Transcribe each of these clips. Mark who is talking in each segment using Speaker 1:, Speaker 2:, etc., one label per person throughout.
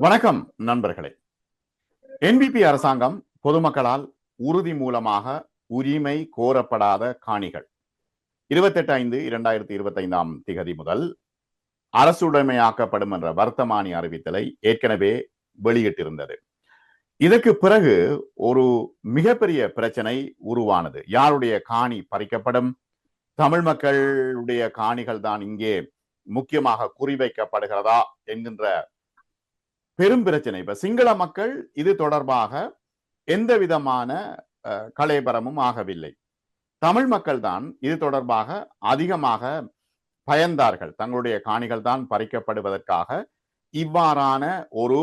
Speaker 1: வணக்கம் நண்பர்களே. என்பிபி அரசாங்கம் பொதுமக்களால் உறுதி மூலமாக உரிமை கோரப்படாத காணிகள். இருபத்தெட்டு ஐந்து இரண்டாயிரத்தி இருபத்தி ஐந்தாம் திகதி முதல் அரசுடைமையாக்கப்படும் என்ற வர்த்தமானி அறிவித்தலை ஏற்கனவே வெளியிட்டிருந்தது. இதற்கு பிறகு ஒரு மிகப்பெரிய பிரச்சனை உருவானது. யாருடைய காணி பறிக்கப்படும்? தமிழ் மக்களுடைய காணிகள் தான் இங்கே முக்கியமாக குறிவைக்கப்படுகிறதா என்கின்ற பெரும் பிரச்சனை. இப்ப சிங்கள மக்கள் இது தொடர்பாக எந்த விதமான கலைபரமும் ஆகவில்லை. தமிழ் மக்கள் தான் இது தொடர்பாக அதிகமாக பயந்தார்கள். தங்களுடைய காணிகள் தான் பறிக்கப்படுவதற்காக இவ்வாறான ஒரு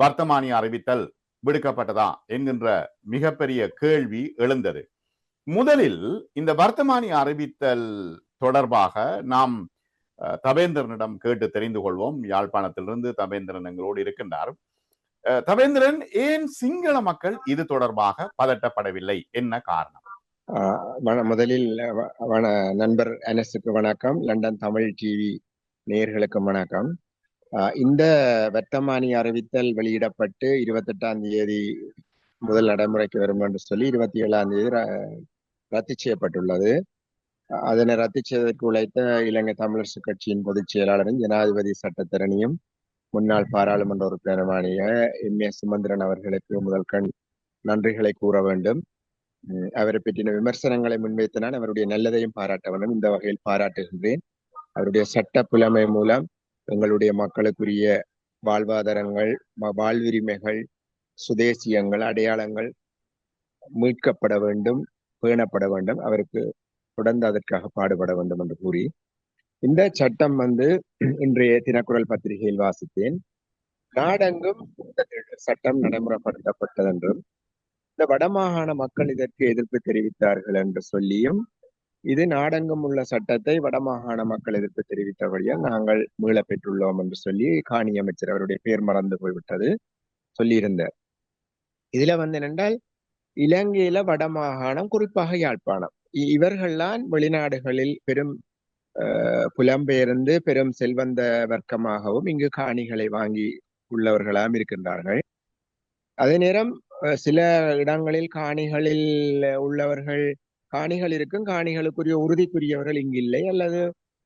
Speaker 1: வர்த்தமானி அறிவித்தல் விடுக்கப்பட்டதா என்கின்ற மிகப்பெரிய கேள்வி எழுந்தது. முதலில் இந்த வர்த்தமானி அறிவித்தல் தொடர்பாக நாம் தவேந்திரனிடம் கேட்டு தெரிந்து கொள்வோம். யாழ்ப்பாணத்திலிருந்து தவேந்திரன் எங்களோடு இருக்கின்றார். தவேந்திரன் ஏன் சிங்கள மக்கள் இது தொடர்பாக பதட்டப்படவில்லை? என்ன காரணம்?
Speaker 2: முதலில் நண்பர் அனஸுக்கு வணக்கம். லண்டன் தமிழ் டிவி நேர்களுக்கு வணக்கம். இந்த வர்த்தமானி அறிவித்தல் வெளியிடப்பட்டு இருபத்தெட்டாம் தேதி முதல் நடைமுறைக்கு வரும் என்று சொல்லி இருபத்தி ஏழாம் தேதி ரத்து செய்யப்பட்டுள்ளது. அதனை ரத்து செய்வதற்கு உழைத்த இலங்கை தமிழரசு கட்சியின் பொதுச் செயலாளரும் ஜனாதிபதி சட்டத்தரணியும் முன்னாள் பாராளுமன்ற உறுப்பினருமானிய எம். ஏ. சுமந்திரன் அவர்களுக்கு முதல் கண் நன்றிகளை கூற வேண்டும். அவரை பற்றின விமர்சனங்களை முன்வைத்து நான் அவருடைய நல்லதையும் பாராட்ட வேண்டும். இந்த வகையில் பாராட்டுகின்றேன். அவருடைய சட்ட புலமை மூலம் எங்களுடைய மக்களுக்குரிய வாழ்வாதாரங்கள் வாழ்வுரிமைகள் சுதேசியங்கள் அடையாளங்கள் மீட்கப்பட வேண்டும் பேணப்பட வேண்டும். அவருக்கு தொடர்ந்து அதற்காக பாடுபட வேண்டும் என்று கூறி இந்த சட்டம் வந்து இன்றைய தினக்குரல் பத்திரிகையில் வாசித்தேன். நாடெங்கும் இந்த சட்டம் நடைமுறைப்படுத்தப்பட்டது என்றும் இந்த வடமாகாண மக்கள் இதற்கு எதிர்ப்பு தெரிவித்தார்கள் என்று சொல்லியும் இது நாடெங்கும் உள்ள சட்டத்தை வடமாகாண மக்கள் எதிர்ப்பு தெரிவித்தபடியால் நாங்கள் மீள பெற்றுள்ளோம் என்று சொல்லி காணி அமைச்சர் அவருடைய பேர் மறந்து போய்விட்டது சொல்லியிருந்தார். இதுல வந்து என்னென்றால் இலங்கையில வடமாகாணம் குறிப்பாக யாழ்ப்பாணம். இவர்கள்தான் வெளிநாடுகளில் பெரும் புலம்பெயர்ந்து பெரும் செல்வந்த வர்க்கமாகவும் இங்கு காணிகளை வாங்கி உள்ளவர்களாம் இருக்கின்றார்கள். அதே நேரம் சில இடங்களில் காணிகளில் உள்ளவர்கள் காணிகள் இருக்கும் காணிகளுக்குரிய உறுதிக்குரியவர்கள் இங்கு இல்லை அல்லது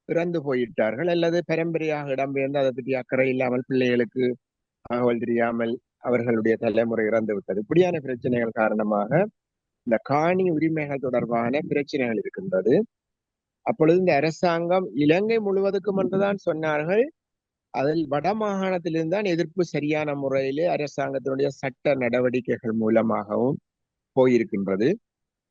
Speaker 2: இறந்து போயிட்டார்கள் அல்லது பரம்பரையாக இடம்பெயர்ந்து அதை பற்றி அக்கறை இல்லாமல் பிள்ளைகளுக்கு தகவல் தெரியாமல் அவர்களுடைய தலைமுறை இறந்து விட்டது. இப்படியான பிரச்சனைகள் காரணமாக இந்த காணி உரிமைகள் தொடர்பான பிரச்சனைகள் இருக்கின்றது. அப்பொழுது இந்த அரசாங்கம் இலங்கை முழுவதுக்கும் என்றுதான் சொன்னார்கள். அதில் வட மாகாணத்திலிருந்தான் எதிர்ப்பு சரியான முறையிலே அரசாங்கத்தினுடைய சட்ட நடவடிக்கைகள் மூலமாகவும் போயிருக்கின்றது.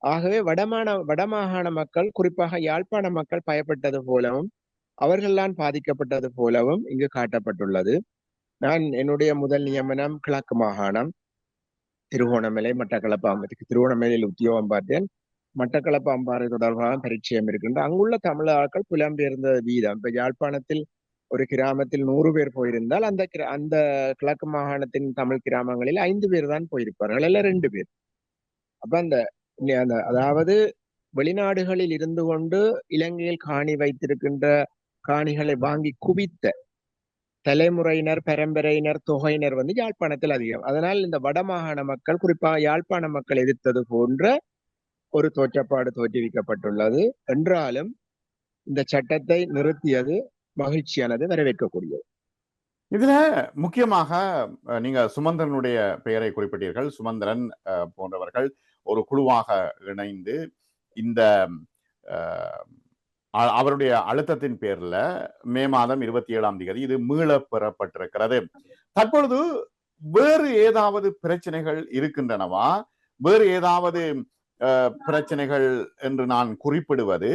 Speaker 2: ஆகவே வடமான வடமாகாண மக்கள் குறிப்பாக யாழ்ப்பாண மக்கள் பயப்பட்டது போலவும் அவர்கள்தான் பாதிக்கப்பட்டது போலவும் இங்கு காட்டப்பட்டுள்ளது. நான் என்னுடைய முதல் நியமனம் கிழக்கு மாகாணம். திருகோணமலை மட்டக்களப்பு அம்பத்துக்கு திருவோணமலையில் உத்தியோகம் பார்த்தேன் மட்டக்களப்பு அம்பாறை தொடர்பாக பரிச்சயம் இருக்கின்ற அங்குள்ள தமிழ் ஆட்கள் புலம்பெயர்ந்த வீதம். இப்ப யாழ்ப்பாணத்தில் ஒரு கிராமத்தில் நூறு பேர் போயிருந்தால் அந்த அந்த கிழக்கு மாகாணத்தின் தமிழ் கிராமங்களில் ஐந்து பேர் தான் போயிருப்பார்கள். அல்ல ரெண்டு பேர். அப்ப அந்த அந்த அதாவது வெளிநாடுகளில் இருந்து கொண்டு இலங்கையில் காணி வைத்திருக்கின்ற காணிகளை வாங்கி குவித்த தலைமுறையினர் பரம்பரையினர் தொகையினர் வந்து யாழ்ப்பாணத்தில் அதிகம். அதனால் இந்த வடமாகாண மக்கள் குறிப்பாக யாழ்ப்பாண மக்கள் எதிர்த்தது போன்ற ஒரு தோற்றப்பாடு தோற்றுவிக்கப்பட்டுள்ளது என்றாலும் இந்த சட்டத்தை நிறுத்தியது மகிழ்ச்சியானது வரவேற்கக்கூடியது.
Speaker 1: இதுல முக்கியமாக நீங்க சுமந்திரனுடைய பெயரை குறிப்பிட்டீர்கள். சுமந்திரன் போன்றவர்கள் ஒரு குழுவாக இணைந்து இந்த அவருடைய அழுத்தத்தின் பேர்ல மே மாதம் இருபத்தி ஏழாம் தேதி இது மீள பெறப்பட்டிருக்கிறது. தற்பொழுது வேறு ஏதாவது பிரச்சனைகள் இருக்கின்றனவா? வேறு ஏதாவது பிரச்சனைகள் என்று நான் குறிப்பிடுவது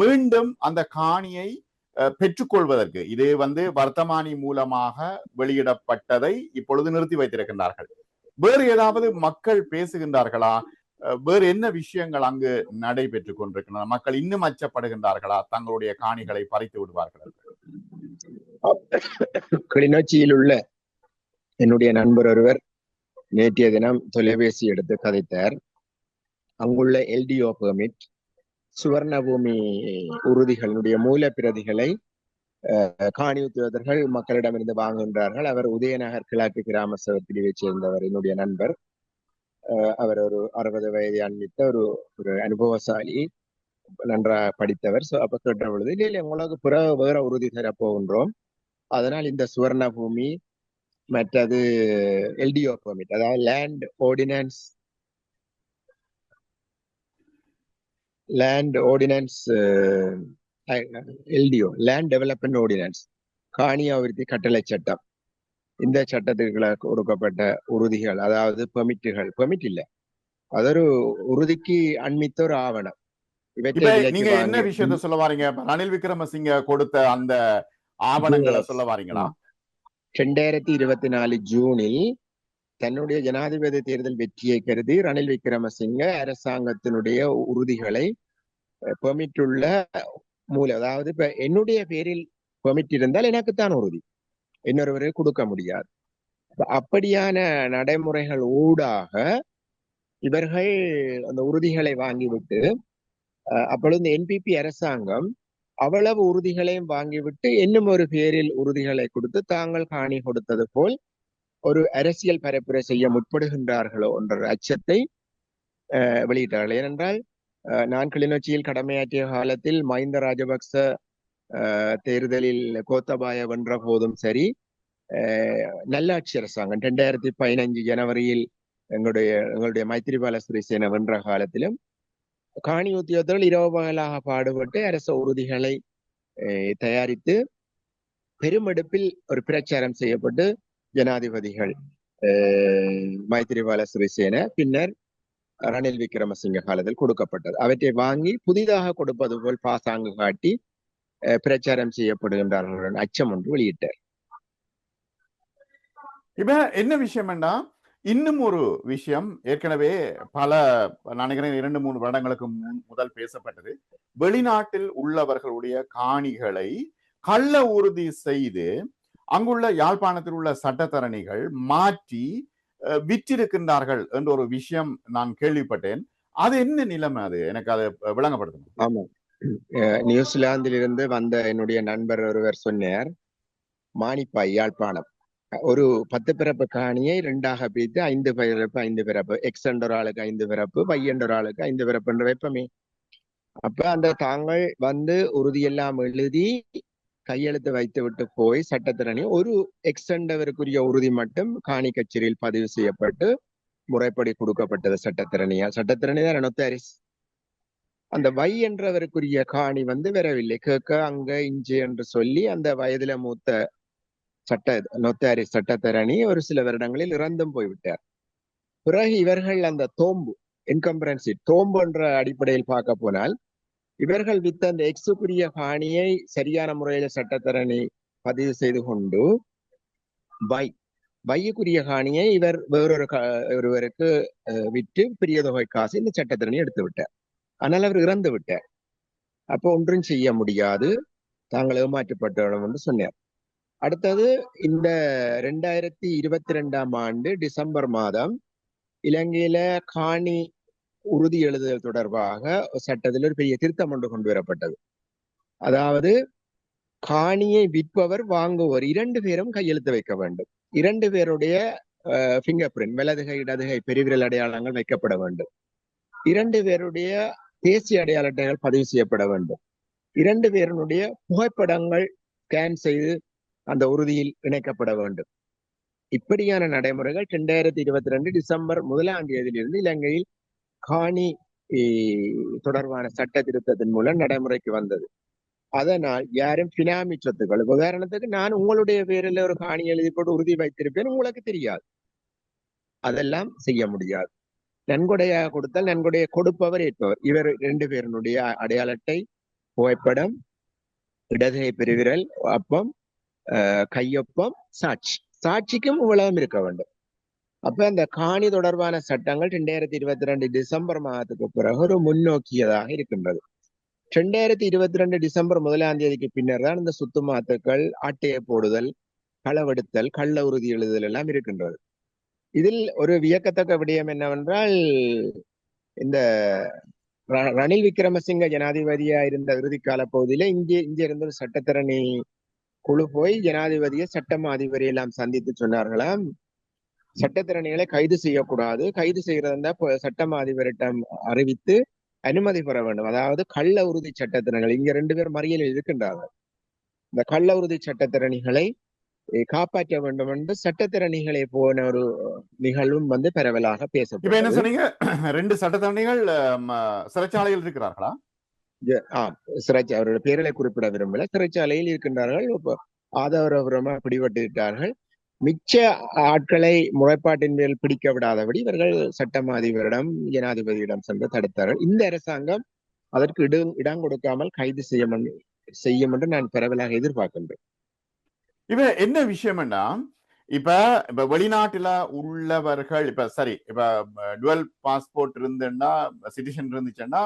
Speaker 1: மீண்டும் அந்த காணியை பெற்றுக்கொள்வதற்கு. இது வந்து வர்த்தமானி மூலமாக வெளியிடப்பட்டதை இப்பொழுது நிறுத்தி வைத்திருக்கின்றார்கள். வேறு ஏதாவது மக்கள் பேசுகின்றார்களா? வேறு என்ன விஷயங்கள் அங்கு நடைபெற்றுக் கொண்டிருக்கின்றன? மக்கள் இன்னும் அச்சப்படுகின்றார்களா? தங்களுடைய காணிகளை பறித்து விடுவார்கள்
Speaker 2: கிளிநொச்சியில் உள்ள என்னுடைய நண்பர் ஒருவர் நேற்றைய தினம் தொலைபேசி எடுத்து கதைத்தார். அங்குள்ள எல்டிஓ பெர்மிட் சுவர்ணபூமி உறுதிகளுடைய மூல பிரதிகளை காணி உத்தியோகர்கள் மக்களிடமிருந்து வாங்குகின்றார்கள். அவர் உதயநகர் கிழக்கு கிராம சபை பிரிவைச் சேர்ந்தவர் என்னுடைய நண்பர். அவர் ஒரு அறுபது வயதை அண்மித்த ஒரு ஒரு அனுபவசாலி நன்றா படித்தவர் சோ அப்ப கேட்ட பொழுது இல்லை இல்லை உங்களுக்கு பிற வேற உறுதி தர போகின்றோம் அதனால் இந்த சுவர்ண பூமி மற்றது எல்டிஓ பெர்மிட் அதாவது land ordinance land ordinance LDO land development ordinance காணி அபிவிருத்தி கட்டளை சட்டம் இந்த சட்டத்துக்கு கொடுக்கப்பட்ட உறுதிகள் அதாவது பெர்மிட்டுகள் பெர்மிட் இல்ல. அது ஒரு உறுதிக்கு அண்மித்த ஒரு ஆவணம்
Speaker 1: நீங்க என்ன விஷயத்த சொல்ல வாரீங்க? ரணில் விக்ரமசிங்க கொடுத்த அந்த ஆவணங்களை சொல்ல வாரீங்களா?
Speaker 2: ரெண்டாயிரத்தி இருபத்தி நாலு ஜூனில் தன்னுடைய ஜனாதிபதி தேர்தல் வெற்றியை கருதி ரணில் விக்ரமசிங்க அரசாங்கத்தினுடைய உறுதிகளை பெர்மிட் உள்ள மூல அதாவது இப்ப என்னுடைய பேரில் பெர்மிட் இருந்தால் எனக்குத்தான் உறுதி. இன்னொருவருக்கு கொடுக்க முடியாது. அப்படியான நடைமுறைகள் ஊடாக இவர்கள் அந்த உறுதிகளை வாங்கிவிட்டு அஹ், அப்பொழுது என்பிபி அரசாங்கம் அவ்வளவு உறுதிகளையும் வாங்கிவிட்டு இன்னும் ஒரு பேரில் உறுதிகளை கொடுத்து தாங்கள் காணி கொடுத்தது போல் ஒரு அரசியல் பரப்புரை செய்ய முற்படுகின்றார்களோ என்ற அச்சத்தை அஹ், வெளியிட்டார்கள். ஏனென்றால் அஹ், நான் கிளிநொச்சியில் கடமையாற்றிய காலத்தில் மஹிந்த ராஜபக்ச தேர்தலில் கோத்தபாய வென்ற போதும் சரி நல்லாட்சி அரசாங்கம் ரெண்டாயிரத்தி பதினஞ்சு ஜனவரியில் எங்களுடைய எங்களுடைய மைத்திரிபால சிறிசேன வென்ற காலத்திலும் காணி உத்தியோகத்தர்கள் இரவு பகலாக பாடுபட்டு அரச உறுதிகளை தயாரித்து பெருமெடுப்பில் ஒரு பிரச்சாரம் செய்யப்பட்டு ஜனாதிபதிகள் அஹ், மைத்திரிபால சிறிசேன பின்னர் ரணில் விக்ரமசிங்க காலத்தில் கொடுக்கப்பட்டது. அவற்றை வாங்கி புதிதாக கொடுப்பது போல் பாசாங்கு காட்டி பிரச்சாரம் செய்யப்படுகின்றார்கள் அச்சம் ஒன்று வெளியிட்டார்.
Speaker 1: இப்ப என்ன விஷயம்னா இன்னும் ஒரு விஷயம். ஏற்கனவே பல நான் நினைக்கிறேன் இரண்டு மூணு வருடங்களுக்கு முன் முதல் பேசப்பட்டது. வெளிநாட்டில் உள்ளவர்களுடைய காணிகளை கள்ள உறுதி செய்து அங்குள்ள யாழ்ப்பாணத்தில் உள்ள சட்டத்தரணிகள் மாற்றி விற்றிருக்கின்றார்கள் என்ற ஒரு விஷயம் நான் கேள்விப்பட்டேன். அது என்ன நிலைமை அது? எனக்கு அதை விளங்கப்படுத்தணும்
Speaker 2: ஆமா நியூசிலாந்திலிருந்து வந்த என்னுடைய நண்பர் ஒருவர் சொன்னார் மானிப்பாய் யாழ்ப்பாணம். ஒரு பத்து பிறப்பு காணியை ரெண்டாக பிரித்து ஐந்து பிறப்பு ஐந்து பிறப்பு எக்ஸ் என்ற ஒரு ஆளுக்கு ஐந்து பிறப்பு பை என்ற ஒரு ஆளுக்கு ஐந்து பிறப்பு என்று வைப்பமே. அப்ப அந்த தாங்கள் வந்து உறுதியெல்லாம் எழுதி கையெழுத்து வைத்து விட்டு போய் சட்டத்திறனி ஒரு எக்ஸ்டெண்டவருக்குரிய உறுதி மட்டும் காணி கச்சேரியில் பதிவு செய்யப்பட்டு முறைப்படி கொடுக்கப்பட்டது சட்டத்திறனியா சட்டத்திறனி தான் நொத்தாரிஸ் அந்த வை என்றவருக்குரிய காணி வந்து வரவில்லை. கேட்க அங்க இஞ்சு என்று சொல்லி அந்த வயதுல மூத்த சட்ட நொத்தாரி சட்டத்தரணி ஒரு சில வருடங்களில் இறந்தும் போய்விட்டார் பிறகு இவர்கள் அந்த தோம்பு இன்கம்பரன்சி தோம்பு என்ற அடிப்படையில் பார்க்க போனால் இவர்கள் வித்த அந்த எக்ஸுக்குரிய காணியை சரியான முறையில சட்டத்தரணி பதிவு செய்து கொண்டு வை வையுக்குரிய காணியை இவர் வேறொரு ஒருவருக்கு விற்று பெரிய தொகை காசு இந்த சட்டத்திறனை எடுத்து விட்டார். ஆனால் அவர் இறந்து விட்டார். அப்போ ஒன்றும் செய்ய முடியாது. தாங்கள் ஏமாற்றப்பட்டவர்கள் என்று சொன்னார். அடுத்தது இந்த ரெண்டாயிரத்தி இருபத்தி ரெண்டாம் ஆண்டு டிசம்பர் மாதம் இலங்கையில காணி உறுதி எழுதுதல் தொடர்பாக சட்டத்தில் ஒரு பெரிய திருத்தம் ஒன்று கொண்டு வரப்பட்டது. அதாவது காணியை விற்பவர் வாங்குவர் இரண்டு பேரும் கையெழுத்து வைக்க வேண்டும். இரண்டு பேருடைய ஃபிங்கர் பிரிண்ட் வலதுகை இடதுகை பெருவிரல் அடையாளங்கள் வைக்கப்பட வேண்டும். இரண்டு பேருடைய தேசிய அடையாள அட்டைகள் பதிவு செய்யப்பட வேண்டும். இரண்டு பேருடைய புகைப்படங்கள் ஸ்கேன் செய்து அந்த உறுதியில் இணைக்கப்பட வேண்டும். இப்படியான நடைமுறைகள் இரண்டாயிரத்தி இருபத்தி ரெண்டு டிசம்பர் முதலாம் தேதியிலிருந்து இலங்கையில் காணி தொடர்பான சட்ட திருத்தத்தின் மூலம் நடைமுறைக்கு வந்தது. அதனால் யாரும் பினாமி சொத்துக்கள் உதாரணத்துக்கு நான் உங்களுடைய பேரில் ஒரு காணி எழுதி போட்டு உறுதி வைத்திருப்பேன் உங்களுக்கு தெரியாது. அதெல்லாம் செய்ய முடியாது. நன்கொடையாக கொடுத்தால் நன்கொடையை கொடுப்பவர் ஏற்பவர். இவர் ரெண்டு பேருனுடைய அடையாள அட்டை புகைப்படம் இடதுகை பெருவிரல் அப்பம் கையொப்பம் சாட்சி. சாட்சிக்கும் உலகம் இருக்க வேண்டும். அப்ப அந்த காணி தொடர்பான சட்டங்கள் ரெண்டாயிரத்தி இருபத்தி ரெண்டு டிசம்பர் மாதத்துக்கு பிறகு ஒரு முன்னோக்கியதாக இருக்கின்றது. ரெண்டாயிரத்தி இருபத்தி ரெண்டு டிசம்பர் முதலாம் தேதிக்கு பின்னர் தான் இந்த சுத்து மாத்துக்கள் ஆட்டையை போடுதல் களவெடுத்தல் கள்ள உறுதி எழுதுதல் எல்லாம் இருக்கின்றது. இதில் ஒரு வியக்கத்தக்க விடயம் என்னவென்றால் இந்த ர- ரணில் விக்ரமசிங்க ஜனாதிபதியா இருந்த இறுதி கால பகுதியில இங்கே இங்க இருந்த ஒரு சட்டத்தரணி குழு போய் ஜனாதிபதியை சட்டம் அதிபரை எல்லாம் சந்தித்து சொன்னார்களாம். சட்டத்திறனிகளை கைது செய்யக்கூடாது. கைது செய்யறதா சட்டம் அதிபரிடம் அறிவித்து அனுமதி பெற வேண்டும். அதாவது கள்ள உறுதி சட்டத்திறனிகள் இங்க ரெண்டு பேர் மறியலில் இருக்கின்றார்கள். இந்த கள்ள உறுதி சட்டத்திறனிகளை காப்பாற்ற வேண்டும் என்று சட்டத்திறனிகளை போன ஒரு நிகழ்வும் வந்து பரவலாக
Speaker 1: இப்ப என்ன சொன்னீங்க? ரெண்டு சட்டத்தரணிகள் ம, சிறைச்சாலையில் இருக்கிறார்களா?
Speaker 2: ஜ- ஆம், சிறைச்சா அவருடைய பேர்களை குறிப்பிட விரும்பல. சிறைச்சாலையில் இருக்கின்றார்கள். இப்ப ஆதாரபூர்வமா பிடிபட்டு விட்டார்கள் மிச்ச ஆட்களை முறைப்பாட்டின் மேல் பிடிக்க விடாதபடி இவர்கள் சட்டம் அதிபரிடம் ஜனாதிபதியிடம் சென்று தடுத்தார்கள். இந்த அரசாங்கம் அதற்கு இடம் இடம் கொடுக்காமல் கைது என்று- செய்யும் என்று நான் பரவலாக எதிர்பார்க்கின்றேன்.
Speaker 1: இப்ப என்ன விஷயம்னா இப்ப இப்ப வெளிநாட்டுல உள்ளவர்கள் இப்ப சரி இப்ப டுவெல் பாஸ்போர்ட் இருந்துன்னா சிட்டிசன் இருந்துச்சுன்னா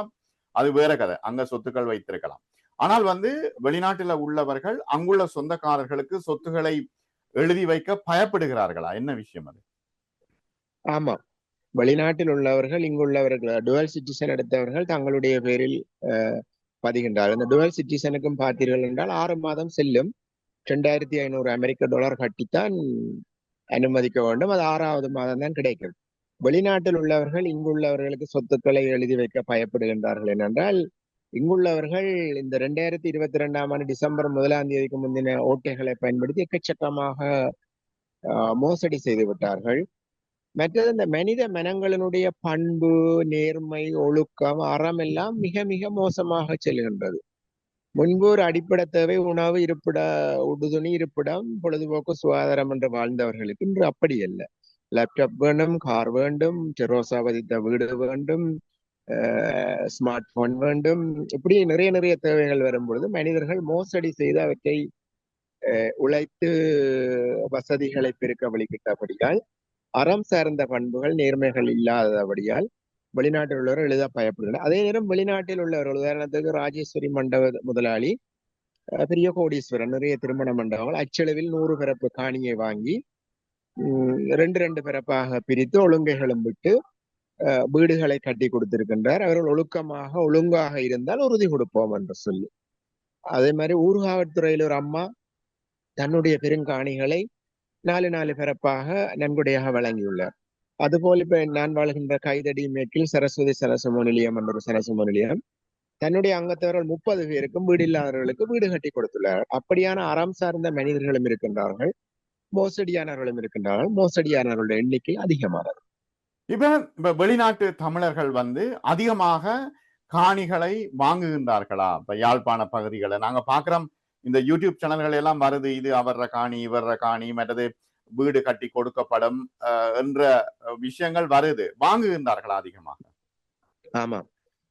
Speaker 1: அது வேற கதை. அங்க சொத்துக்கள் வைத்திருக்கலாம். ஆனால் வந்து வெளிநாட்டுல உள்ளவர்கள் அங்குள்ள சொந்தக்காரர்களுக்கு சொத்துக்களை எழுதி வைக்க பயப்படுகிறார்களா? என்ன விஷயம் அது?
Speaker 2: ஆமா. வெளிநாட்டில் உள்ளவர்கள் இங்குள்ளவர்கள் டுவெல் சிட்டிசன் எடுத்தவர்கள் தங்களுடைய பேரில் அஹ், பதிகின்றார்கள். இந்த டுவெல் சிட்டிசனுக்கும் பார்த்தீர்கள் என்றால் ஆறு மாதம் செல்லும். ரெண்டாயிரத்தி ஐநூறு அமெரிக்க டாலர் கட்டித்தான் அனுமதிக்க வேண்டும். அது ஆறாவது மாதம் தான் கிடைக்கும் வெளிநாட்டில் உள்ளவர்கள் இங்குள்ளவர்களுக்கு சொத்துக்களை எழுதி வைக்க பயப்படுகின்றார்கள் ஏனென்றால் இங்குள்ளவர்கள் இந்த ரெண்டாயிரத்தி இருபத்தி ரெண்டாம் ஆண்டு டிசம்பர் முதலாம் தேதிக்கு முந்தின ஓட்டைகளை பயன்படுத்தி எக்கச்சக்கமாக மோசடி செய்து விட்டார்கள். மற்றது இந்த மனித மனங்களினுடைய பண்பு நேர்மை ஒழுக்கம் அறம் எல்லாம் மிக மிக மோசமாக செல்கின்றது. முன்பு ஒரு அடிப்படை தேவை உணவு இருப்பிட உடுதுணி இருப்பிடம் பொழுதுபோக்கு சுகாதாரம் என்று வாழ்ந்தவர்களுக்கு இன்று அப்படி அல்ல. லேப்டாப் வேண்டும் கார் வேண்டும் செரோசா பதித்த வீடு வேண்டும் ஸ்மார்ட் போன் வேண்டும் இப்படி நிறைய நிறைய தேவைகள் வரும்பொழுது மனிதர்கள் மோசடி செய்து அவற்றை அஹ், உழைத்து வசதிகளை பெருக்க வழிகிட்டபடியால் அறம் சார்ந்த பண்புகள் நேர்மைகள் இல்லாதபடியால் வெளிநாட்டில் உள்ளவர்கள் எளிதாக பயப்படுகிறார் அதே நேரம் வெளிநாட்டில் உள்ளவர்கள் உதாரணத்துக்கு ராஜேஸ்வரி மண்டப முதலாளி பெரிய கோடீஸ்வரன் நிறைய திருமண மண்டபங்கள் அச்சளவில் நூறு பிறப்பு காணியை வாங்கி உம், ரெண்டு ரெண்டு பிறப்பாக பிரித்து ஒழுங்கைகளும் விட்டு வீடுகளை கட்டி கொடுத்திருக்கின்றார். அவர்கள் ஒழுக்கமாக ஒழுங்காக இருந்தால் உறுதி கொடுப்போம் என்று சொல்லி. அதே மாதிரி ஊர்காவல்துறையில் ஒரு அம்மா தன்னுடைய பெருங்காணிகளை நாலு நாலு பிறப்பாக நன்கொடையாக வழங்கியுள்ளார். அதுபோல் இப்ப நான் வாழ்கின்ற கைதடி மேற்கில் சரஸ்வதி சரசமோ நிலையம் என்ற ஒரு சரசமோ நிலையம் தன்னுடைய அங்கத்தவர்கள் முப்பது பேருக்கும் வீடு இல்லாதவர்களுக்கு வீடு கட்டி கொடுத்துள்ளார். அப்படியான அறம் சார்ந்த மனிதர்களும் இருக்கின்றார்கள். மோசடியானவர்களும் இருக்கின்றார்கள். மோசடியானவர்களுடைய எண்ணிக்கை அதிகமானது.
Speaker 1: இப்ப இப்ப வெளிநாட்டு தமிழர்கள் வந்து அதிகமாக காணிகளை வாங்குகின்றார்களா? இப்ப யாழ்ப்பாண பகுதிகளை நாங்க பாக்குறோம். இந்த யூடியூப் சேனல்கள் எல்லாம் வருது. இது அவர்ற காணி இவர்ற காணி மற்றது வீடு கட்டி கொடுக்கப்படும் அஹ், என்ற விஷயங்கள் வருது. வாங்குகின்றார்களா அதிகமாக?
Speaker 2: ஆமா.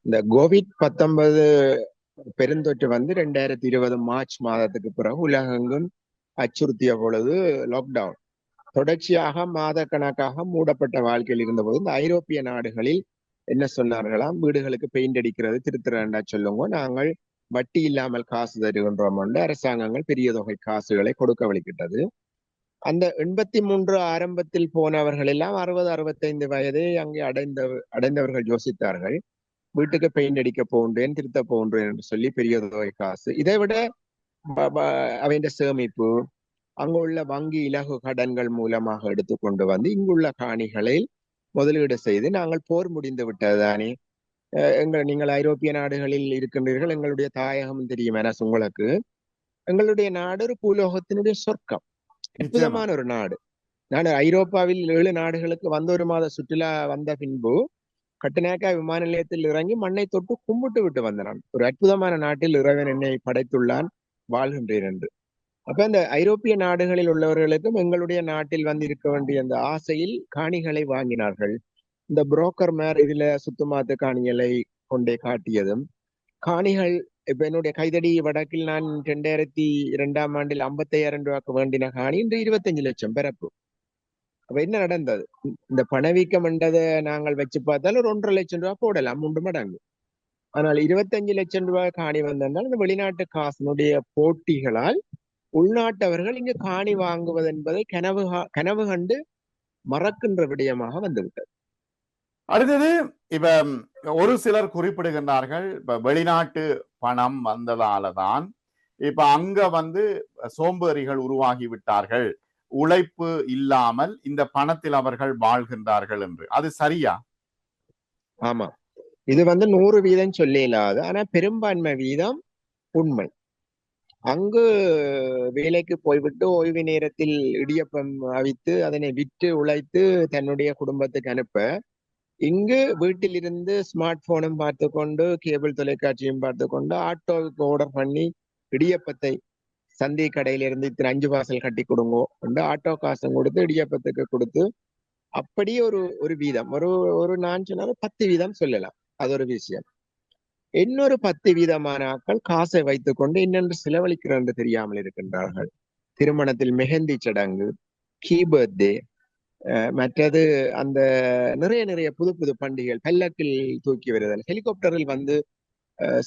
Speaker 2: இந்த கோவிட் பத்தொன்பது பெருந்தொற்று வந்து ரெண்டாயிரத்தி இருபது மார்ச் மாதத்துக்கு பிறகு உலகெங்கும் அச்சுறுத்திய பொழுது லாக்டவுன் தொடர்ச்சியாக மாத கணக்காக மூடப்பட்ட வாழ்க்கையில் இருந்தபோது இந்த ஐரோப்பிய நாடுகளில் என்ன சொன்னார்களாம்? வீடுகளுக்கு பெயிண்ட் அடிக்கிறது திருத்திரண்டா சொல்லுங்க. நாங்கள் வட்டி இல்லாமல் காசு தருகின்றோம் அரசாங்கங்கள் பெரிய தொகை காசுகளை கொடுக்க வழிக்கிட்டது அந்த எண்பத்தி மூன்று ஆரம்பத்தில் போனவர்கள் எல்லாம் அறுபது அறுபத்தைந்து வயதை அங்கே அடைந்த அடைந்தவர்கள் யோசித்தார்கள். வீட்டுக்கு பெயிண்ட் அடிக்க போன்றேன் திருத்த போன்றேன் என்று சொல்லி பெரிய தொகை காசு. இதை விட ப- சேமிப்பு அங்குள்ள வங்கி இலகு கடன்கள் மூலமாக எடுத்துக்கொண்டு வந்து இங்குள்ள காணிகளில் முதலீடு செய்து நாங்கள் போர் முடிந்து விட்டதுதானே. எங்கள் நீங்கள் ஐரோப்பிய நாடுகளில் இருக்கின்றீர்கள் எங்களுடைய தாயகம் தெரியும் என உங்களுக்கு. எங்களுடைய நாடு ஒரு பூலோகத்தினுடைய சொர்க்கம். அற்புதமான ஒரு நாடு. நான் ஐரோப்பாவில் ஏழு நாடுகளுக்கு வந்த ஒரு மாத சுற்றுலா வந்த பின்பு கட்டுநாயக்கா விமான நிலையத்தில் இறங்கி மண்ணை தொட்டு கும்பிட்டு விட்டு வந்த நான். ஒரு அற்புதமான நாட்டில் இறைவன் என்னை படைத்துள்ளான் வாழ்கின்றேன் என்று. அப்ப இந்த ஐரோப்பிய நாடுகளில் உள்ளவர்களுக்கும் எங்களுடைய நாட்டில் வந்து இருக்க வேண்டிய அந்த ஆசையில் காணிகளை வாங்கினார்கள். இந்த புரோக்கர் மேர் இதுல சுத்துமாத்து காணிகளை கொண்டே காட்டியதும் காணிகள் இப்ப என்னுடைய கைதடி வடக்கில் நான் இரண்டாயிரத்தி இரண்டாம் ஆண்டில் ஐம்பத்தையாயிரம் ரூபாய்க்கு வேண்டின காணி இன்று இருபத்தஞ்சு லட்சம் பிறப்பு. அப்ப என்ன நடந்தது? இந்த பணவீக்கம் என்றதை நாங்கள் வச்சு பார்த்தாலும் ஒரு ஒன்றரை லட்சம் ரூபாய் போடலாம் மூன்று மடங்கு. ஆனால் இருபத்தஞ்சு லட்சம் ரூபாய் காணி வந்தால் இந்த வெளிநாட்டு காசினுடைய போட்டிகளால் உள்நாட்டவர்கள் இங்கு காணி வாங்குவது என்பதை கனவு கனவு கண்டு மறக்கின்ற விடயமாக வந்துவிட்டது.
Speaker 1: அடுத்தது இப்ப ஒரு சிலர் குறிப்பிடுகின்றார்கள் இப்ப வெளிநாட்டு பணம் வந்ததால தான் இப்ப அங்க வந்து சோம்பேறிகள் உருவாகி விட்டார்கள் உழைப்பு இல்லாமல் இந்த பணத்தில் அவர்கள் வாழ்கின்றார்கள் என்று. அது சரியா?
Speaker 2: ஆமா. இது வந்து நூறு வீதம் சொல்ல இல்லாது ஆனா பெரும்பான்மை வீதம் உண்மை. அங்கு வேலைக்கு போய்விட்டு ஓய்வு நேரத்தில் இடியப்பம் அவித்து அதனை விற்று உழைத்து தன்னுடைய குடும்பத்துக்கு அனுப்ப இங்கு வீட்டிலிருந்து ஸ்மார்ட் போனும் பார்த்து கொண்டு கேபிள் தொலைக்காட்சியும் பார்த்து கொண்டு ஆட்டோவுக்கு ஆர்டர் பண்ணி இடியப்பத்தை சந்தை கடையில இருந்து இத்தனை அஞ்சு வாசல் கட்டி கொடுங்க கொண்டு ஆட்டோ காசும் கொடுத்து இடியப்பத்துக்கு கொடுத்து அப்படி ஒரு ஒரு வீதம். ஒரு ஒரு நான் சொன்னாலும் பத்து வீதம் சொல்லலாம். அது ஒரு விஷயம். இன்னொரு பத்து வீதமான ஆட்கள் காசை வைத்துக்கொண்டு இன்னென்று செலவழிக்கிறோம் என்று தெரியாமல் இருக்கின்றார்கள். திருமணத்தில் மெஹந்தி சடங்கு கீ பர்த்டே மற்றது அந்த நிறைய நிறைய புது புது பண்டிகைகள் பல்லக்கில் தூக்கி வருதல் ஹெலிகாப்டரில் வந்து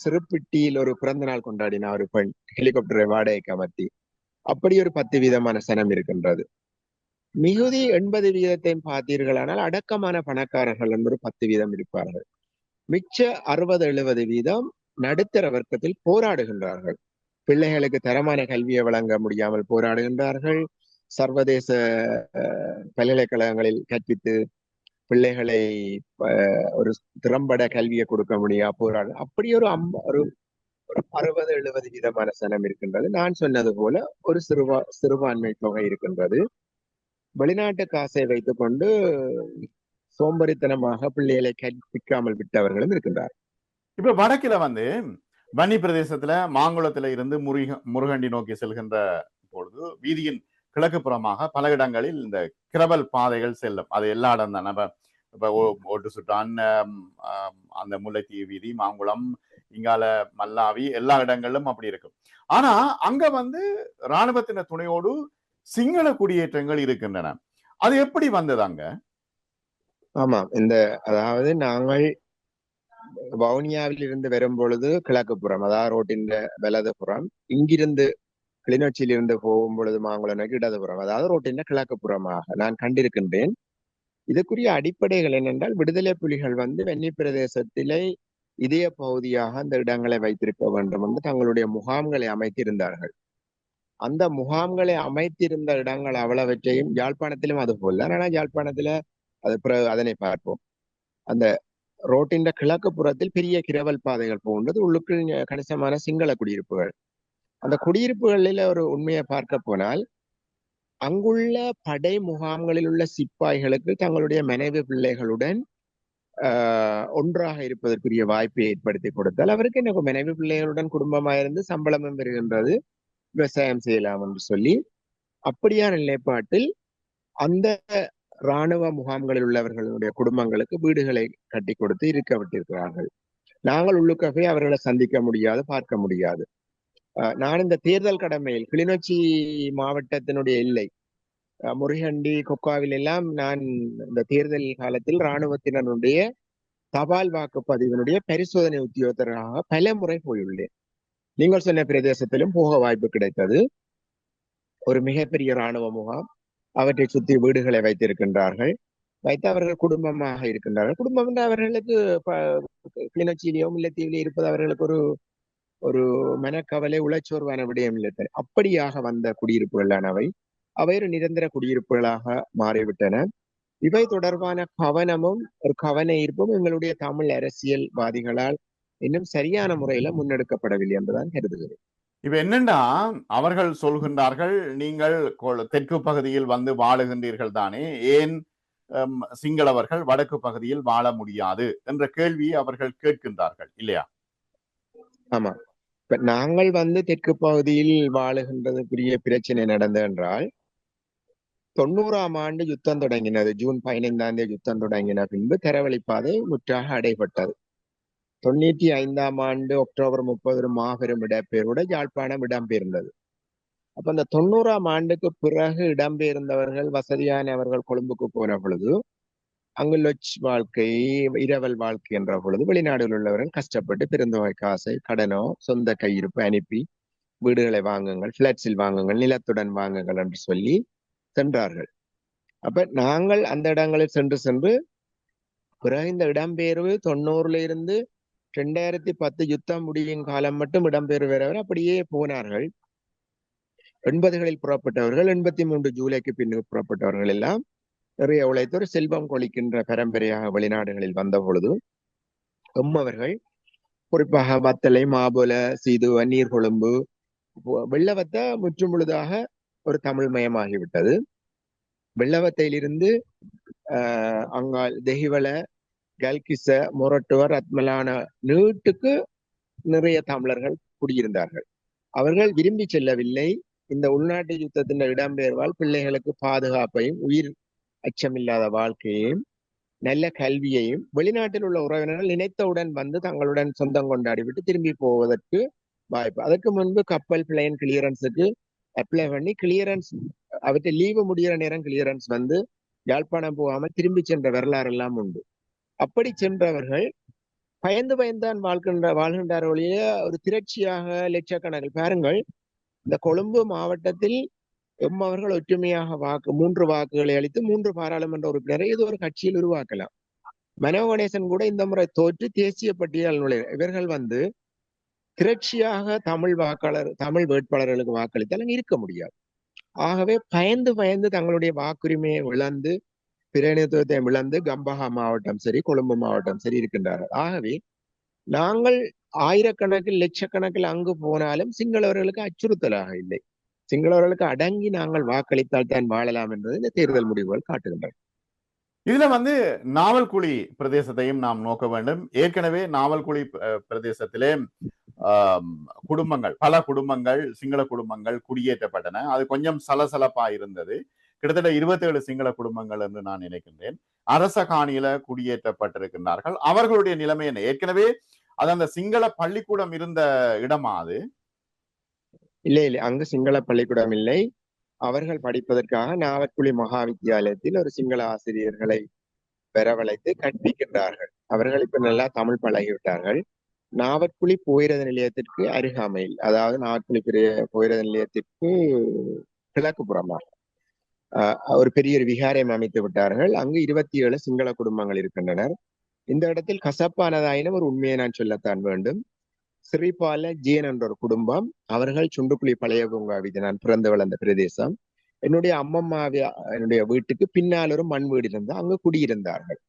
Speaker 2: சிறுப்பிட்டியில் ஒரு பிறந்த நாள் கொண்டாடின ஒரு பெண் ஹெலிகாப்டரை வாடகைக்கு அமர்த்தி அப்படி ஒரு பத்து வீதமான சனம் இருக்கின்றது. மிகுதி எண்பது வீதத்தையும் பார்த்தீர்களானால் அடக்கமான பணக்காரர்கள் என்று பத்து வீதம் இருப்பார்கள். மிச்ச அறுபது எழுபது வீதம் நடுத்தர வர்க்கத்தில் போராடுகின்றார்கள். பிள்ளைகளுக்கு தரமான கல்வியை வழங்க முடியாமல் போராடுகின்றார்கள். சர்வதேச பல்கலைக்கழகங்களில் கற்பித்து பிள்ளைகளை ஒரு திறம்பட கல்வியை கொடுக்க முடியா போராடு அப்படி ஒரு அம் ஒரு ஒரு அறுபது எழுபது விதமான சனம் இருக்கின்றது. நான் சொன்னது போல ஒரு சிறுபா சிறுபான்மை தொகை இருக்கின்றது. வெளிநாட்டு காசை வைத்துக்கொண்டு சோம்பரித்தனமாக பிள்ளைகளை கற்பிக்காமல் விட்டவர்களும் இருக்கின்றார்.
Speaker 1: இப்ப வடக்கில வந்து வன்னி பிரதேசத்துல மாங்குளத்துல இருந்து முருக முருகண்டி நோக்கி செல்கின்ற பொழுது வீதியின் கிழக்கு புறமாக பல இடங்களில் இந்த கிரவல் பாதைகள் செல்லும். அது எல்லா இடம் தான். நம்ம இப்ப ஓட்டு சுட்டான் அந்த முல்லைத்தீவு வீதி மாங்குளம் இங்கால மல்லாவி எல்லா இடங்களிலும் அப்படி இருக்கும். ஆனா அங்க வந்து இராணுவத்தின துணையோடு சிங்கள குடியேற்றங்கள் இருக்கின்றன. அது எப்படி வந்தது அங்க?
Speaker 2: ஆமா. இந்த அதாவது நாங்கள் வவுனியாவில் இருந்து வரும் பொழுது கிழக்கு புறம் அதாவது ரோட்டின் வலது புறம் இங்கிருந்து கிளிநொச்சியிலிருந்து போகும் பொழுது மாங்குளம் நோக்கி இடதுபுறம் அதாவது ரோட்டின் கிழக்கு புறமாக நான் கண்டிருக்கின்றேன். இதுக்குரிய அடிப்படைகள் என்னென்றால் விடுதலை புலிகள் வந்து வெண்ணி பிரதேசத்திலே இதய பகுதியாக அந்த இடங்களை வைத்திருக்க வேண்டும் என்று தங்களுடைய முகாம்களை அமைத்திருந்தார்கள். அந்த முகாம்களை அமைத்திருந்த இடங்கள் அவ்வளவற்றையும் யாழ்ப்பாணத்திலும் அது போல். ஆனால் யாழ்ப்பாணத்துல அது அதனை பார்ப்போம். அந்த ரோட்டின் கிழக்கு புறத்தில் பெரிய கிரவல் பாதைகள் போன்றது உள்ளுக்குள் கணிசமான சிங்கள குடியிருப்புகள். அந்த குடியிருப்புகளில் ஒரு உண்மையை பார்க்க போனால் அங்குள்ள படை முகாம்களில் உள்ள சிப்பாய்களுக்கு தங்களுடைய மனைவி பிள்ளைகளுடன் ஒன்றாக இருப்பதற்குரிய வாய்ப்பை ஏற்படுத்தி கொடுத்தால் அவருக்கு எனக்கு மனைவி பிள்ளைகளுடன் குடும்பமாக இருந்து சம்பளமும் பெறுகின்றது விவசாயம் செய்யலாம் என்று சொல்லி அப்படியான நிலைப்பாட்டில் அந்த இராணுவ முகாம்களில் உள்ளவர்களுடைய குடும்பங்களுக்கு வீடுகளை கட்டி கொடுத்து இருக்க விட்டிருக்கிறார்கள். நாங்கள் உள்ளுக்கவே அவர்களை சந்திக்க முடியாது பார்க்க முடியாது. நான் இந்த தேர்தல் கடமையில் கிளிநொச்சி மாவட்டத்தினுடைய எல்லை முருகண்டி கொக்காவில் எல்லாம் நான் இந்த தேர்தல் காலத்தில் இராணுவத்தினருடைய தபால் வாக்குப்பதிவினுடைய பரிசோதனை உத்தியோகத்தராக பல முறை போயுள்ளேன். நீங்கள் சொன்ன பிரதேசத்திலும் போக வாய்ப்பு கிடைத்தது. ஒரு மிகப்பெரிய இராணுவ முகாம். அவற்றை சுற்றி வீடுகளை வைத்திருக்கின்றார்கள். வைத்து அவர்கள் குடும்பமாக இருக்கின்றார்கள். குடும்பம் என்று அவர்களுக்கு கிளிநொச்சியிலேயோ முல்லைத்தீவிலே இருப்பது அவர்களுக்கு ஒரு ஒரு மனக்கவலை உளச்சோர்வான விடயம் இல்லை. அப்படியாக வந்த குடியிருப்புகளானவை அவை. ஒரு நிரந்தர குடியிருப்புகளாக மாறிவிட்டன. இவை தொடர்பான கவனமும் ஒரு கவன ஈர்ப்பும் எங்களுடைய தமிழ் அரசியல்வாதிகளால் இன்னும் சரியான முறையில முன்னெடுக்கப்படவில்லை என்றுதான் கருதுகிறேன்.
Speaker 1: இப்ப என்னண்டா அவர்கள் சொல்கின்றார்கள் நீங்கள் தெற்கு பகுதியில் வந்து வாழுகின்றீர்கள் தானே. ஏன் சிங்களவர்கள் வடக்கு பகுதியில் வாழ முடியாது? என்ற கேள்வியை அவர்கள் கேட்கின்றார்கள் இல்லையா?
Speaker 2: ஆமா. இப்ப நாங்கள் வந்து தெற்கு பகுதியில் வாழுகின்றது பெரிய பிரச்சனை நடந்தது என்றால் தொண்ணூறாம் ஆண்டு யுத்தம் தொடங்கினது. ஜூன் பதினைந்தாம் தேதி யுத்தம் தொடங்கின பின்பு தரவழிப்பாதை முற்றாக அடைபட்டது. தொண்ணூற்றி ஐந்தாம் ஆண்டு அக்டோபர் முப்பது மாபெரும் இடம்பெயரோட யாழ்ப்பாணம் இடம்பெயர்ந்தது. அப்ப அந்த தொண்ணூறாம் ஆண்டுக்கு பிறகு இடம்பெயர்ந்தவர்கள் வசதியானவர்கள் கொழும்புக்கு போன பொழுது அங்கு லொச் வாழ்க்கை இரவல் வாழ்க்கை என்ற பொழுது வெளிநாடுகள் உள்ளவர்கள் கஷ்டப்பட்டு பெருந்தொகை காசை கடனோ சொந்த கையிருப்பு அனுப்பி வீடுகளை வாங்குங்கள் பிளாட்ஸில் வாங்குங்கள் நிலத்துடன் வாங்குங்கள் என்று சொல்லி சென்றார்கள். அப்ப நாங்கள் அந்த இடங்களில் சென்று சென்று பிறகு இந்த இடம்பெயர்வு தொண்ணூறுல இருந்து ரெண்டாயிரத்தி பத்து யுத்தம் முடியும் காலம் மட்டும் இடம்பெயர்வு வரவர் அப்படியே போனார்கள். எண்பதுகளில் புறப்பட்டவர்கள் எண்பத்தி மூன்று ஜூலைக்கு பின்னர் புறப்பட்டவர்கள் எல்லாம் நிறைய உழைத்து ஒரு செல்வம் கொளிக்கின்ற பரம்பரையாக வெளிநாடுகளில் வந்த பொழுது எம்மவர்கள் குறிப்பாக வத்தலை மாபுல சீதுவ நீர்கொழும்பு வெள்ளவத்தை முற்றும் பொழுதாக ஒரு தமிழ் மயமாகிவிட்டது. வெள்ளவத்தையிலிருந்து ஆஹ் அங்கால் தெஹிவல கல்கிச முரட்டுவர் ரத்மலான நீட்டுக்கு நிறைய தமிழர்கள் குடியிருந்தார்கள். அவர்கள் விரும்பி செல்லவில்லை. இந்த உள்நாட்டு யுத்தத்தின் இடம்பெயர்வால் பிள்ளைகளுக்கு பாதுகாப்பையும் உயிர் அச்சமில்லாத வாழ்க்கையையும் நல்ல கல்வியையும் வெளிநாட்டில் உள்ள உறவினர்கள் நினைத்தவுடன் வந்து தங்களுடன் சொந்தம் கொண்டாடிவிட்டு திரும்பி போவதற்கு வாய்ப்பு. அதற்கு முன்பு கப்பல் பிளைன் கிளியரன்ஸுக்கு அப்ளை பண்ணி கிளியரன்ஸ் அவற்றை லீவு முடிகிற நேரம் கிளியரன்ஸ் வந்து யாழ்ப்பாணம் போகாமல் திரும்பி சென்ற வரலாறு எல்லாம் உண்டு. அப்படி சென்றவர்கள் பயந்து பயந்தான் வாழ்கின்ற வாழ்கின்றார் ஒழிய ஒரு திரட்சியாக லட்சக்கணக்கில். பாருங்கள் இந்த கொழும்பு மாவட்டத்தில் எம் அவர்கள் ஒற்றுமையாக வாக்கு மூன்று வாக்குகளை அளித்து மூன்று பாராளுமன்ற உறுப்பினரை இது ஒரு கட்சியில் உருவாக்கலாம். மனோ கணேசன் கூட இந்த முறை தோற்று தேசிய பட்டியல் நுழை இவர்கள் வந்து திரட்சியாக தமிழ் வாக்காளர் தமிழ் வேட்பாளர்களுக்கு வாக்களித்தால் இருக்க முடியாது. ஆகவே பயந்து பயந்து தங்களுடைய வாக்குரிமையை இழந்து பிரதிநிதித்துவத்தை இழந்து கம்பஹா மாவட்டம் சரி கொழும்பு மாவட்டம் சரி இருக்கின்றார்கள். ஆகவே நாங்கள் ஆயிரக்கணக்கில் லட்சக்கணக்கில் அங்கு போனாலும் சிங்களவர்களுக்கு அச்சுறுத்தலாக இல்லை. சிங்களவர்களுக்கு அடங்கி நாங்கள் வாக்களித்தால் தான் வாழலாம் என்பதை இந்த தேர்தல் முடிவுகள் காட்டுகின்றன.
Speaker 1: இதுல வந்து நாவல்குழி பிரதேசத்தையும் நாம் நோக்க வேண்டும். ஏற்கனவே நாவல்குழி பிரதேசத்திலே குடும்பங்கள் பல குடும்பங்கள் சிங்கள குடும்பங்கள் குடியேற்றப்பட்டன. அது கொஞ்சம் சலசலப்பா இருந்தது. கிட்டத்தட்ட இருபத்தேழு சிங்கள குடும்பங்கள் என்று நான் நினைக்கின்றேன். அரச காணியில குடியேற்றப்பட்டிருக்கின்றார்கள். அவர்களுடைய நிலைமை என்ன? ஏற்கனவே அது அந்த சிங்கள பள்ளிக்கூடம் இருந்த இடமா அது?
Speaker 2: இல்லை இல்லை அங்கு சிங்கள பள்ளிக்கூடம் இல்லை. அவர்கள் படிப்பதற்காக நாவற்குழி மகா வித்தியாலயத்தில் ஒரு சிங்கள ஆசிரியர்களை வரவழைத்து கற்பிக்கின்றார்கள். அவர்கள் இப்ப நல்லா தமிழ் பழகிவிட்டார்கள். நாவற்குழி போயிரத நிலையத்திற்கு அருகாமையில் அதாவது நாவற்குழி பெரிய போயிரத நிலையத்திற்கு கிழக்கு புறமாக ஒரு பெரிய ஒரு விகாரம் அமைத்து விட்டார்கள். அங்கு இருபத்தி ஏழு சிங்கள குடும்பங்கள் இருக்கின்றனர். இந்த இடத்தில் கசப்பானதாயினும் ஒரு உண்மையை நான் சொல்லத்தான் வேண்டும். சிறிபால ஜீன் என்ற ஒரு குடும்பம். அவர்கள் சுண்டுக்குழி பழைய பூங்காவிது நான் பிறந்து வளர்ந்த பிரதேசம். என்னுடைய அம்மம்மா என்னுடைய வீட்டுக்கு பின்னால் ஒரு மண் வீடு இருந்து அங்கு குடியிருந்தார்கள்.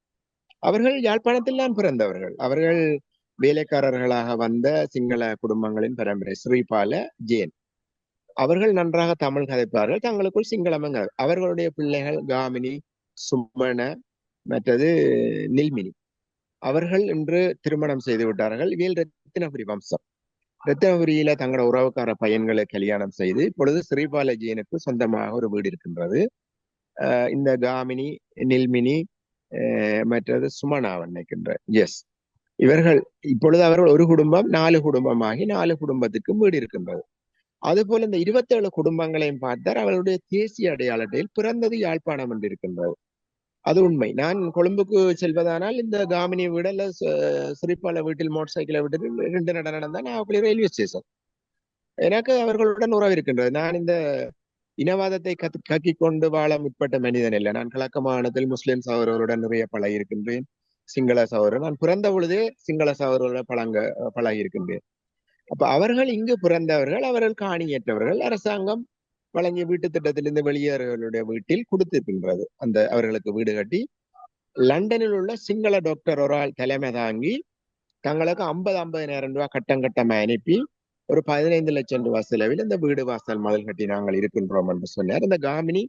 Speaker 2: அவர்கள் யாழ்ப்பாணத்தில் தான் பிறந்தவர்கள். அவர்கள் வேலைக்காரர்களாக வந்த சிங்கள குடும்பங்களின் பரம்பரை ஸ்ரீபால ஜேன் அவர்கள் நன்றாக தமிழ் கதைப்பார்கள். தங்களுக்குள் சிங்களமங்க அவர்களுடைய பிள்ளைகள் காமினி சும்மன மற்றது நில்மினி. அவர்கள் இன்று திருமணம் செய்து விட்டார்கள். இவியல் ரத்தினபுரி வம்சம். ரத்தினபுரியில தங்களோட உறவுக்கார பையன்களை கல்யாணம் செய்து இப்பொழுது ஸ்ரீபாலஜியனுக்கு சொந்தமாக ஒரு வீடு இருக்கின்றது. இந்த காமினி நில்மினி மற்றது சுமனா நினைக்கின்ற எஸ் இவர்கள் இப்பொழுது அவர்கள் ஒரு குடும்பம் நாலு குடும்பமாகி நாலு குடும்பத்துக்கு வீடு இருக்கின்றது. அதுபோல இந்த இருபத்தேழு குடும்பங்களையும் பார்த்தார் அவர்களுடைய தேசிய அடையாளத்தில் பிறந்தது யாழ்ப்பாணம் என்று இருக்கின்றது. அது உண்மை. நான் கொழும்புக்கு செல்வதானால் இந்த காமினி வீடு அல்ல சிரிப்பால வீட்டில் மோட்டர் சைக்கிளை விட்டு ரெண்டு நட நடந்தா நான் ரயில்வே ஸ்டேஷன் எனக்கு அவர்களுடன் உறவு இருக்கின்றது. நான் இந்த இனவாதத்தை கத் கக்கி கொண்டு வாழ முற்பட்ட மனிதன் இல்லை. நான் கிழக்கு மாநிலத்தில் முஸ்லிம் சகோதரர்களுடன் நிறைய பழகி இருக்கின்றேன். சிங்கள சகோதரர். நான் பிறந்த பொழுதே சிங்கள சகோதரர்களுடன் பழங்க பழகி இருக்கின்றேன். அப்ப அவர்கள் இங்கு பிறந்தவர்கள் அவர்கள் காணியற்றவர்கள். அரசாங்கம் வழங்கிய வீட்டு திட்டத்திலிருந்து வெளியேறவர்களுடைய வீட்டில் கொடுத்திருக்கின்றது அந்த அவர்களுக்கு வீடு கட்டி லண்டனில் உள்ள சிங்கள டாக்டர் ஒரு ஆள் தலைமை தாங்கி தங்களுக்கு ஐம்பது ஐம்பதாயிரம் ரூபாய் கட்டம் கட்டமாக அனுப்பி ஒரு பதினைந்து லட்சம் ரூபாய் செலவில் இந்த வீடு வாசல் முதல் கட்டி நாங்கள் இருக்கின்றோம் என்று சொன்னார். இந்த காமினி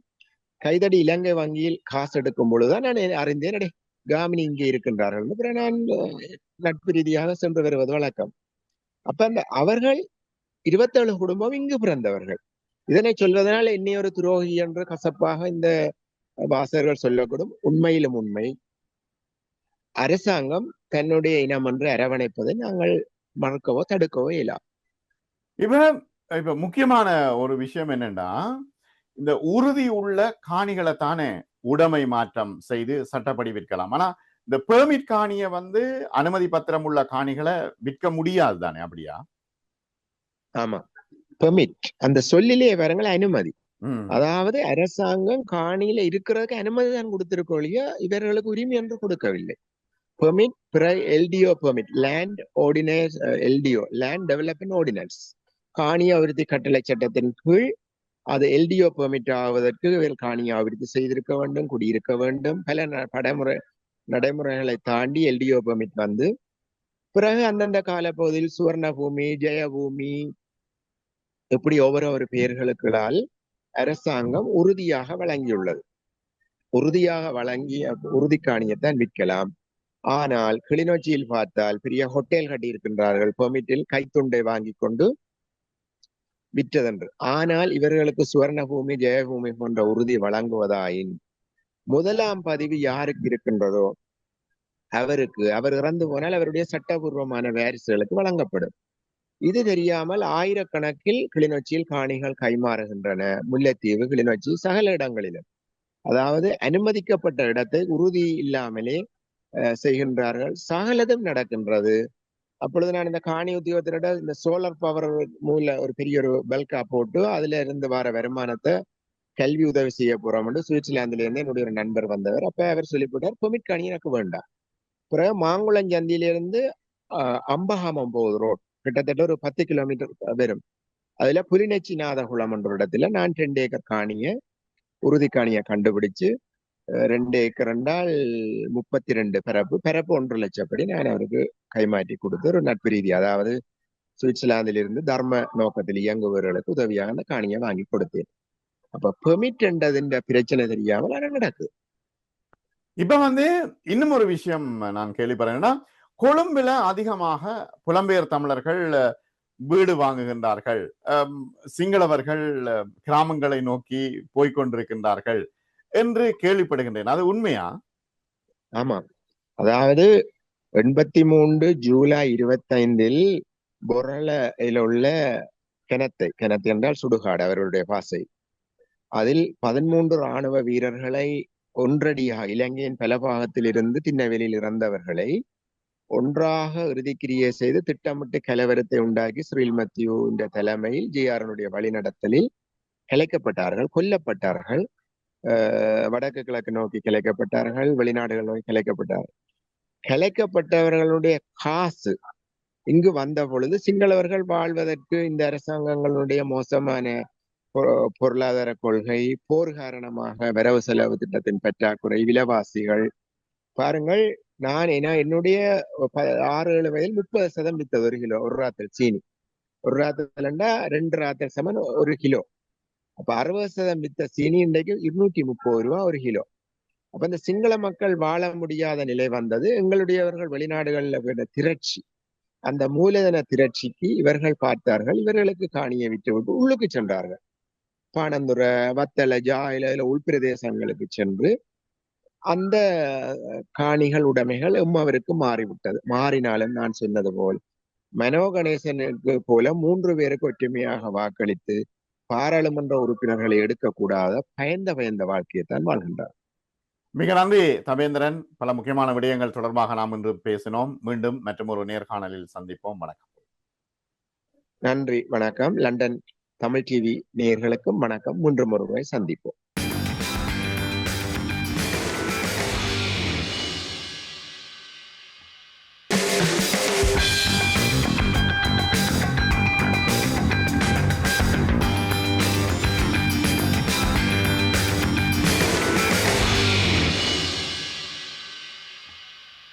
Speaker 2: கைதடி இலங்கை வங்கியில் காசு எடுக்கும் பொழுதுதான் நான் அறிந்தேன் அடே காமினி இங்கே இருக்கின்றார்கள். நான் நட்பு ரீதியாக சென்று வருவது வழக்கம். அப்ப அந்த அவர்கள் இருபத்தேழு குடும்பம் இங்கு பிறந்தவர்கள். இதனை சொல்வதனால் என்னை ஒரு துரோகி என்று கசப்பாக இந்த வாசகர்கள் சொல்லக்கூடும். உண்மையிலும் உண்மை. அரசாங்கம் தன்னுடைய இனம் என்று அரவணைப்பதை நாங்கள் மறக்கவோ தடுக்கவோ இயலாம்
Speaker 1: இப்ப இப்ப முக்கியமான ஒரு விஷயம் என்னன்னா இந்த உறுதி உள்ள காணிகளை தானே உடைமை மாற்றம் செய்து சட்டப்படி விற்கலாம். ஆனா இந்த பெர்மிட் காணிய வந்து அனுமதி பத்திரம் உள்ள காணிகளை விற்க முடியாது தானே அப்படியா?
Speaker 2: ஆமா. பெர்மிட் அந்த சொல்லிலே வரங்கள் அனுமதி. அதாவது அரசாங்கம் காணியில இருக்கிறதுக்கு அனுமதி தான் கொடுத்திருக்கோழிய இவர்களுக்கு உரிமை என்று கொடுக்கவில்லை. Permit LDO permit land ordinance LDO land development ordinance காணி அபிவிருத்தி கட்டளை சட்டத்தின் கீழ் அது எல்டிஓ பெர்மிட் ஆவதற்கு இவர்கள் காணி அபிவிருத்தி செய்திருக்க வேண்டும் குடியிருக்க வேண்டும். பல நடைமுறை நடைமுறைகளை தாண்டி எல்டிஓ பெர்மிட் வந்து பிறகு அந்தந்த காலப்பகுதியில் சுவர்ணபூமி ஜெயபூமி இப்படி ஒவ்வொரு பெயர்களுக்களால் அரசாங்கம் உறுதியாக வழங்கியுள்ளது. உறுதியாக வழங்கிய உறுதி காணியத்தான் விற்கலாம். ஆனால் கிளிநொச்சியில் பார்த்தால் பெரிய ஹோட்டல் கட்டி இருக்கின்றார்கள் பெர்மிட்டில் கைத்துண்டை வாங்கி கொண்டு விற்றதென்று. ஆனால் இவர்களுக்கு சுவர்ணபூமி ஜெயபூமி போன்ற உறுதி வழங்குவதாயின் முதலாம் பதிவு யாருக்கு இருக்கின்றதோ அவருக்கு அவர் இறந்து போனால் அவருடைய சட்டபூர்வமான வாரிசுகளுக்கு வழங்கப்படும். இது தெரியாமல் ஆயிரக்கணக்கில் கிளிநொச்சியில் காணிகள் கைமாறுகின்றன. முல்லைத்தீவு கிளிநொச்சி சகல இடங்களிலும். அதாவது அனுமதிக்கப்பட்ட இடத்தை உறுதி இல்லாமலே செய்கின்றார்கள். சகலதும் நடக்கின்றது. அப்பொழுது நான் இந்த காணி உத்தியோகத்தினிட இந்த சோலார் பவர் மூல ஒரு பெரிய ஒரு பல்கா போட்டு அதுல இருந்து வர வருமானத்தை கல்வி உதவி செய்ய போறோம் சுவிட்சர்லாந்துல இருந்து என்னுடைய ஒரு நண்பர் வந்தவர். அப்ப அவர் சொல்லிவிட்டார் பெர்மிட் காணி எனக்கு வேண்டாம். பிறகு மாங்குளஞ்சந்தியிலிருந்து அஹ், அம்பகாமம் போகுது ரோட். கிட்டத்தட்ட ஒரு பத்து கிலோமீட்டர் வரும். அதுல புலிநெச்சி நாதகுளம் என்ற இடத்துல நான் ரெண்டு ஏக்கர் காணிய உறுதி காணியை கண்டுபிடிச்சு ரெண்டு ஏக்கர் என்றால் முப்பத்தி ரெண்டு பரப்பு பரப்பு ஒன்று லட்சப்படி நான் அவருக்கு கைமாற்றி கொடுத்து ஒரு நட்பு ரீதி அதாவது சுவிட்சர்லாந்திலிருந்து தர்ம நோக்கத்தில் இயங்குபவர்களுக்கு உதவியாக அந்த காணியை வாங்கி கொடுத்தேன். அப்ப பெர்மிட் என்றதுன்ற பிரச்சனை தெரியாமல் அது நடக்குது.
Speaker 1: இப்ப வந்து இன்னும் ஒரு விஷயம் நான் கேள்விப்படுறேன்னா கொழும்புல அதிகமாக புலம்பெயர் தமிழர்கள் வீடு வாங்குகின்றார்கள். சிங்களவர்கள் கிராமங்களை நோக்கி போய்க்கொண்டிருக்கின்றார்கள் என்று கேள்விப்படுகின்றேன். அது உண்மையா?
Speaker 2: ஆமா. அதாவது எண்பத்தி மூன்று ஜூலை இருபத்தைந்தில் பொரளையில் உள்ள கிணத்தை கிணத்து என்றால் சுடுகாடு அவர்களுடைய பாசை. அதில் பதிமூன்று ராணுவ வீரர்களை ஒன்றடியாக இலங்கையின் பல பாகத்தில் இருந்து திண்ணவெளியில் இறந்தவர்களை ஒன்றாக இறுதிக்கிரியை செய்து திட்டமிட்டு கலவரத்தை உண்டாக்கி ஸ்ரீல் மத்தியூ என்ற தலைமையில் ஜிஆரனுடைய வழிநடத்தலில் கிளைக்கப்பட்டார்கள் கொல்லப்பட்டார்கள். வடக்கு கிழக்கு நோக்கி கிளைக்கப்பட்டார்கள் வெளிநாடுகள் நோக்கி கிளைக்கப்பட்டார்கள் கிளைக்கப்பட்டவர்களுடைய காசு இங்கு வந்த பொழுது சிங்களவர்கள் வாழ்வதற்கு இந்த அரசாங்கங்களுடைய மோசமான பொ- பொருளாதார கொள்கை போர் காரணமாக வரவு செலவு திட்டத்தின் பற்றாக்குறை விலைவாசிகள். பாருங்கள் நான் ஏன்னா என்னுடைய ஆறு ஏழு வயதில் முப்பது சதம் வித்தது ஒரு கிலோ ஒரு ராத்தல் சீனி. ஒரு ராத்தல்ண்டா ரெண்டு ராத்தல் சமன் ஒரு கிலோ. அப்ப அறுபது சதம் வித்த சீனி இன்றைக்கு இருநூத்தி முப்பது ரூபா ஒரு கிலோ. அப்ப இந்த சிங்கள மக்கள் வாழ முடியாத நிலை வந்தது எங்களுடையவர்கள் வெளிநாடுகள்ல விட திரட்சி. அந்த மூலதன திரட்சிக்கு இவர்கள் பார்த்தார்கள் இவர்களுக்கு காணியை விட்டு விட்டு உள்ளுக்கு சென்றார்கள். பானந்துரை வத்தலை ஜாயில இல்ல உள்பிரதேசங்களுக்கு சென்று அந்த காணிகள் உடைமைகள் எம்மவருக்கு மாறிவிட்டது. மாறினாலும் நான் சொன்னது போல் மனோ கணேசனுக்கு போல மூன்று பேருக்கு ஒற்றுமையாக வாக்களித்து பாராளுமன்ற உறுப்பினர்களை எடுக்கக்கூடாத பயந்த பயந்த வாழ்க்கையைத்தான் வாழ்கின்றார்.
Speaker 1: மிக நன்றி தவேந்திரன் பல முக்கியமான விடயங்கள் தொடர்பாக நாம் இன்று பேசினோம். மீண்டும் மற்றும் ஒரு நேர்காணலில் சந்திப்போம். வணக்கம்.
Speaker 2: நன்றி வணக்கம். லண்டன் தமிழ் டிவி நேயர்களுக்கும் வணக்கம். மூன்று முறை சந்திப்போம்.